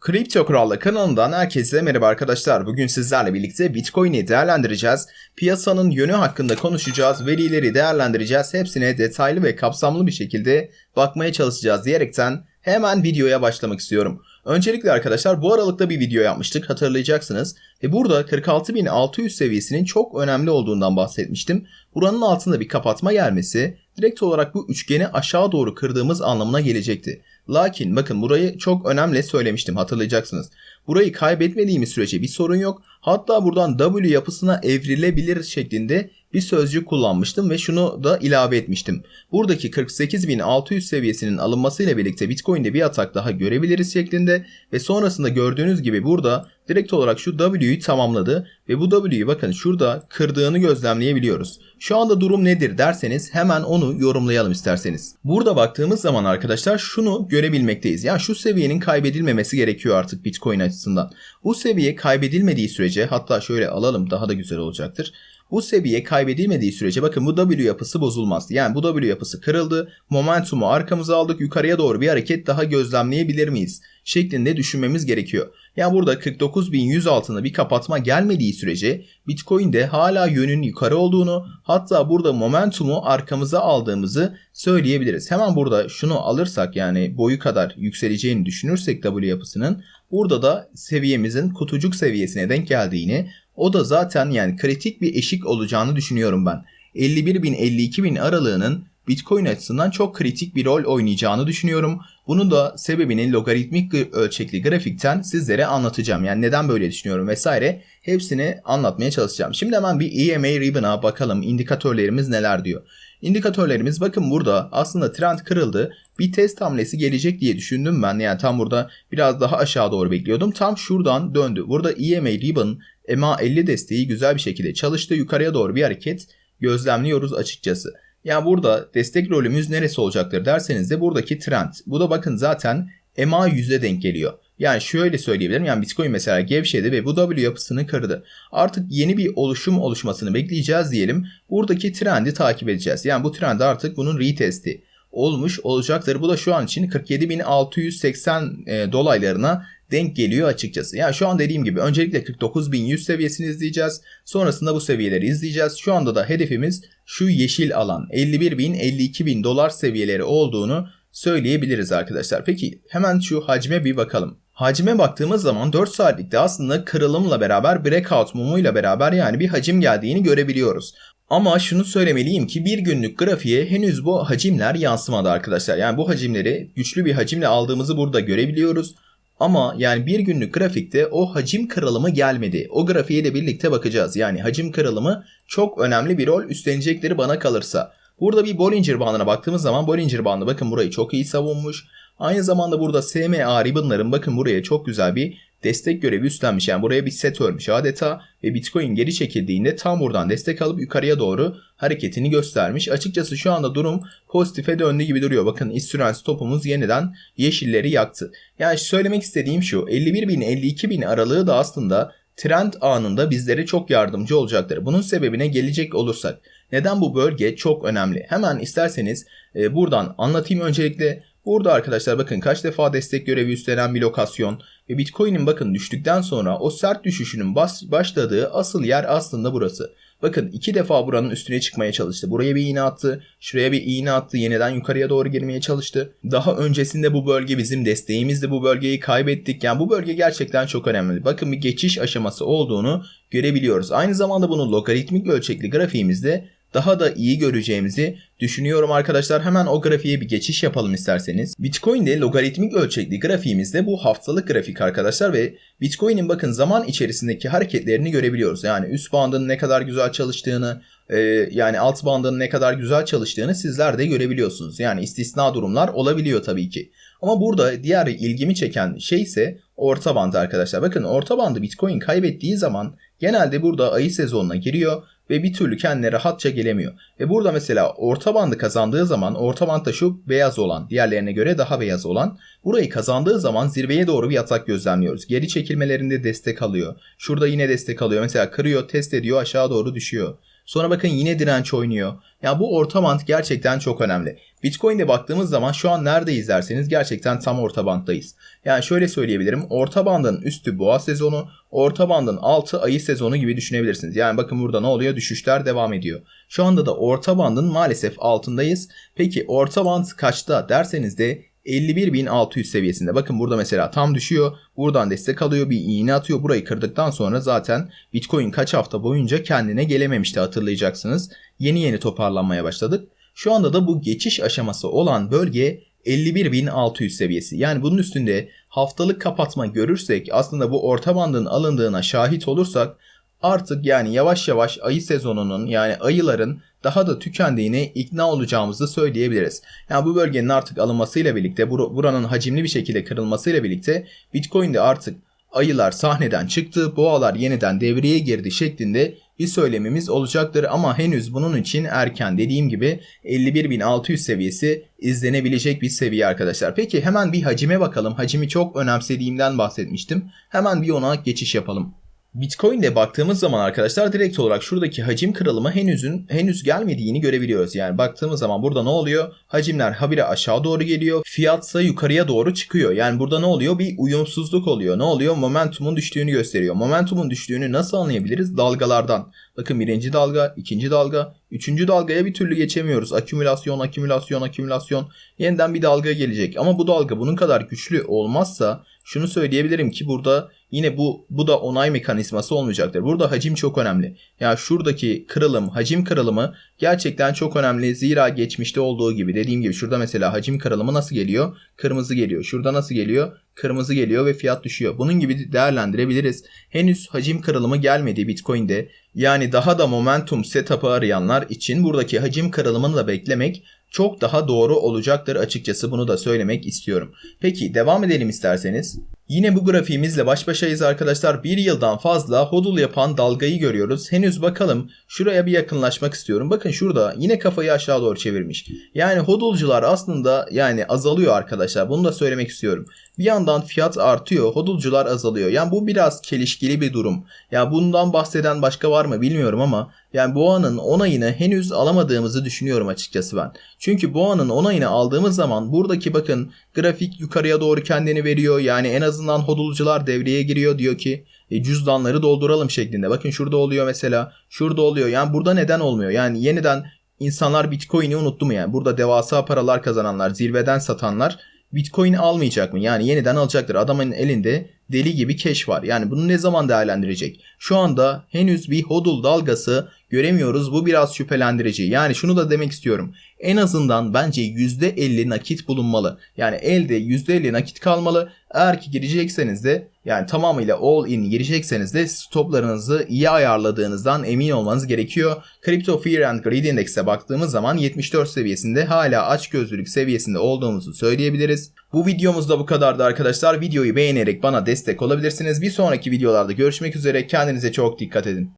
Kripto Krallı kanalından herkese merhaba arkadaşlar. Bugün sizlerle birlikte Bitcoin'i değerlendireceğiz. Piyasanın yönü hakkında konuşacağız. Verileri değerlendireceğiz. Hepsine detaylı ve kapsamlı bir şekilde bakmaya çalışacağız diyerekten hemen videoya başlamak istiyorum. Öncelikle arkadaşlar bu aralıkta bir video yapmıştık hatırlayacaksınız. Ve burada 46.600 seviyesinin çok önemli olduğundan bahsetmiştim. Buranın altında bir kapatma gelmesi direkt olarak bu üçgeni aşağı doğru kırdığımız anlamına gelecekti. Lakin bakın burayı çok önemli söylemiştim hatırlayacaksınız. Burayı kaybetmediğimiz sürece bir sorun yok. Hatta buradan W yapısına evrilebilir şeklinde bir sözcük kullanmıştım ve şunu da ilave etmiştim. Buradaki 48.600 seviyesinin alınmasıyla birlikte Bitcoin'de bir atak daha görebiliriz şeklinde ve sonrasında gördüğünüz gibi burada direkt olarak şu W'yu tamamladı ve bu W'yu bakın şurada kırdığını gözlemleyebiliyoruz. Şu anda durum nedir derseniz hemen onu yorumlayalım isterseniz. Burada baktığımız zaman arkadaşlar şunu görebilmekteyiz. Yani şu seviyenin kaybedilmemesi gerekiyor artık Bitcoin açısından. Bu seviye kaybedilmediği sürece hatta şöyle alalım daha da güzel olacaktır. Bu seviye kaybedilmediği sürece bakın bu W yapısı bozulmaz. Yani bu W yapısı kırıldı. Momentumu arkamıza aldık. Yukarıya doğru bir hareket daha gözlemleyebilir miyiz? Şeklinde düşünmemiz gerekiyor. Yani burada 49.100 altında bir kapatma gelmediği sürece Bitcoin'de hala yönün yukarı olduğunu hatta burada momentumu arkamıza aldığımızı söyleyebiliriz. Hemen burada şunu alırsak yani boyu kadar yükseleceğini düşünürsek W yapısının burada da seviyemizin kutucuk seviyesine denk geldiğini o da zaten yani kritik bir eşik olacağını düşünüyorum ben. 51 bin 52 bin aralığının Bitcoin açısından çok kritik bir rol oynayacağını düşünüyorum. Bunu da sebebini logaritmik ölçekli grafikten sizlere anlatacağım. Yani neden böyle düşünüyorum vesaire hepsini anlatmaya çalışacağım. Şimdi hemen bir EMA ribbon'a bakalım indikatörlerimiz neler diyor. İndikatörlerimiz bakın burada aslında trend kırıldı. Bir test hamlesi gelecek diye düşündüm ben. Yani tam burada biraz daha aşağı doğru bekliyordum. Tam şuradan döndü. Burada EMA ribbon MA50 desteği güzel bir şekilde çalıştı. Yukarıya doğru bir hareket gözlemliyoruz açıkçası. Yani burada destek rolümüz neresi olacaktır derseniz de buradaki trend. Bu da bakın zaten MA100'e denk geliyor. Yani şöyle söyleyebilirim. Yani Bitcoin mesela gevşedi ve bu W yapısını kırdı. Artık yeni bir oluşum oluşmasını bekleyeceğiz diyelim. Buradaki trendi takip edeceğiz. Yani bu trend artık bunun retesti olmuş olacaktır. Bu da şu an için 47.680 e, dolaylarına denk geliyor açıkçası. Yani şu an dediğim gibi öncelikle 49.100 seviyesini izleyeceğiz. Sonrasında bu seviyeleri izleyeceğiz. Şu anda da hedefimiz şu yeşil alan 51.000-52.000 dolar seviyeleri olduğunu söyleyebiliriz arkadaşlar. Peki hemen şu hacme bir bakalım. Hacme baktığımız zaman 4 saatlikte aslında kırılımla beraber breakout mumuyla beraber yani bir hacim geldiğini görebiliyoruz. Ama şunu söylemeliyim ki bir günlük grafiğe henüz bu hacimler yansımadı arkadaşlar. Yani bu hacimleri güçlü bir hacimle aldığımızı burada görebiliyoruz. Ama yani bir günlük grafikte o hacim kırılımı gelmedi. O grafiğe de birlikte bakacağız. Yani hacim kırılımı çok önemli bir rol üstlenecekleri bana kalırsa. Burada bir Bollinger bandına baktığımız zaman Bollinger bandı bakın burayı çok iyi savunmuş. Aynı zamanda burada SMA ribbonların bakın buraya çok güzel bir destek görevi üstlenmiş. Yani buraya bir set örmüş adeta ve Bitcoin geri çekildiğinde tam buradan destek alıp yukarıya doğru hareketini göstermiş. Açıkçası şu anda durum pozitife döndü gibi duruyor. Bakın istüren stopumuz yeniden yeşilleri yaktı. Yani söylemek istediğim şu 51 bin 52 bin aralığı da aslında trend anında bizlere çok yardımcı olacaktır. Bunun sebebine gelecek olursak neden bu bölge çok önemli? Hemen isterseniz e, buradan anlatayım öncelikle. Burada arkadaşlar bakın kaç defa destek görevi üstlenen bir lokasyon ve Bitcoin'in bakın düştükten sonra o sert düşüşünün bas, başladığı asıl yer aslında burası. Bakın iki defa buranın üstüne çıkmaya çalıştı. Buraya bir iğne attı, şuraya bir iğne attı, yeniden yukarıya doğru girmeye çalıştı. Daha öncesinde bu bölge bizim desteğimizdi. Bu bölgeyi kaybettik. Yani bu bölge gerçekten çok önemli. Bakın bir geçiş aşaması olduğunu görebiliyoruz. Aynı zamanda bunu logaritmik ölçekli grafiğimizde daha da iyi göreceğimizi düşünüyorum arkadaşlar. Hemen o grafiğe bir geçiş yapalım isterseniz. Bitcoin'de logaritmik ölçekli grafiğimizde bu haftalık grafik arkadaşlar ve Bitcoin'in bakın zaman içerisindeki hareketlerini görebiliyoruz. Yani üst bandın ne kadar güzel çalıştığını, e, yani alt bandın ne kadar güzel çalıştığını sizler de görebiliyorsunuz. Yani istisna durumlar olabiliyor tabii ki. Ama burada diğer ilgimi çeken şey ise orta band arkadaşlar. Bakın orta bandı Bitcoin kaybettiği zaman genelde burada ayı sezonuna giriyor ve bir türlü kendine rahatça gelemiyor. Ve burada mesela orta bandı kazandığı zaman orta bandta şu beyaz olan diğerlerine göre daha beyaz olan burayı kazandığı zaman zirveye doğru bir atak gözlemliyoruz. Geri çekilmelerinde destek alıyor. Şurada yine destek alıyor. Mesela kırıyor, test ediyor, aşağı doğru düşüyor. Sonra bakın yine direnç oynuyor. Ya bu orta band gerçekten çok önemli. Bitcoin'de baktığımız zaman şu an neredeyiz derseniz gerçekten tam orta banttayız. Yani şöyle söyleyebilirim. Orta bandın üstü boğa sezonu, orta bandın altı ayı sezonu gibi düşünebilirsiniz. Yani bakın burada ne oluyor? Düşüşler devam ediyor. Şu anda da orta bandın maalesef altındayız. Peki orta band kaçta derseniz de 51.600 seviyesinde. Bakın burada mesela tam düşüyor. Buradan destek alıyor. Bir iğne atıyor. Burayı kırdıktan sonra zaten Bitcoin kaç hafta boyunca kendine gelememişti hatırlayacaksınız. Yeni yeni toparlanmaya başladık. Şu anda da bu geçiş aşaması olan bölge 51.600 seviyesi. Yani bunun üstünde haftalık kapatma görürsek aslında bu orta bandın alındığına şahit olursak artık yani yavaş yavaş ayı sezonunun yani ayıların daha da tükendiğine ikna olacağımızı söyleyebiliriz. Yani bu bölgenin artık alınmasıyla birlikte bur- buranın hacimli bir şekilde kırılmasıyla birlikte Bitcoin'de artık ayılar sahneden çıktı, boğalar yeniden devreye girdi şeklinde bir söylemimiz olacaktır ama henüz bunun için erken dediğim gibi 51.600 seviyesi izlenebilecek bir seviye arkadaşlar. Peki hemen bir hacime bakalım. Hacimi çok önemsediğimden bahsetmiştim. Hemen bir ona geçiş yapalım. Bitcoin'de baktığımız zaman arkadaşlar direkt olarak şuradaki hacim kırılımı henüzün henüz gelmediğini görebiliyoruz. Yani baktığımız zaman burada ne oluyor? Hacimler habire aşağı doğru geliyor. Fiyatsa yukarıya doğru çıkıyor. Yani burada ne oluyor? Bir uyumsuzluk oluyor. Ne oluyor? Momentumun düştüğünü gösteriyor. Momentumun düştüğünü nasıl anlayabiliriz? Dalgalardan. Bakın birinci dalga, ikinci dalga, üçüncü dalgaya bir türlü geçemiyoruz. Akümülasyon, akümülasyon, akümülasyon. Yeniden bir dalga gelecek. Ama bu dalga bunun kadar güçlü olmazsa şunu söyleyebilirim ki burada yine bu bu da onay mekanizması olmayacaktır. Burada hacim çok önemli. Ya şuradaki kırılım, hacim kırılımı gerçekten çok önemli. Zira geçmişte olduğu gibi dediğim gibi şurada mesela hacim kırılımı nasıl geliyor? Kırmızı geliyor. Şurada nasıl geliyor? Kırmızı geliyor ve fiyat düşüyor. Bunun gibi değerlendirebiliriz. Henüz hacim kırılımı gelmedi Bitcoin'de. Yani daha da momentum setup'ı arayanlar için buradaki hacim kırılımını da beklemek çok daha doğru olacaktır açıkçası bunu da söylemek istiyorum. Peki devam edelim isterseniz. Yine bu grafiğimizle baş başayız arkadaşlar. Bir yıldan fazla hodul yapan dalgayı görüyoruz. Henüz bakalım şuraya bir yakınlaşmak istiyorum. Bakın şurada yine kafayı aşağı doğru çevirmiş. Yani hodulcular aslında yani azalıyor arkadaşlar. Bunu da söylemek istiyorum. Bir yandan fiyat artıyor, hodulcular azalıyor. Yani bu biraz çelişkili bir durum. Ya bundan bahseden başka var mı bilmiyorum ama yani boğanın onayını henüz alamadığımızı düşünüyorum açıkçası ben. Çünkü boğanın onayını aldığımız zaman buradaki bakın grafik yukarıya doğru kendini veriyor. Yani en azından hodulcular devreye giriyor diyor ki e, cüzdanları dolduralım şeklinde. Bakın şurada oluyor mesela. Şurada oluyor. Yani burada neden olmuyor? Yani yeniden insanlar Bitcoin'i unuttu mu yani? Burada devasa paralar kazananlar, zirveden satanlar Bitcoin almayacak mı? Yani yeniden alacaktır. Adamın elinde deli gibi cash var. Yani bunu ne zaman değerlendirecek? Şu anda henüz bir hodul dalgası göremiyoruz. Bu biraz şüphelendirici. Yani şunu da demek istiyorum. En azından bence %50 nakit bulunmalı. Yani elde %50 nakit kalmalı. Eğer ki girecekseniz de yani tamamıyla all in girecekseniz de stoplarınızı iyi ayarladığınızdan emin olmanız gerekiyor. Crypto Fear and Greed Index'e baktığımız zaman 74 seviyesinde hala açgözlülük seviyesinde olduğumuzu söyleyebiliriz. Bu videomuz da bu kadardı arkadaşlar. Videoyu beğenerek bana destek olabilirsiniz. Bir sonraki videolarda görüşmek üzere. Kendinize çok dikkat edin.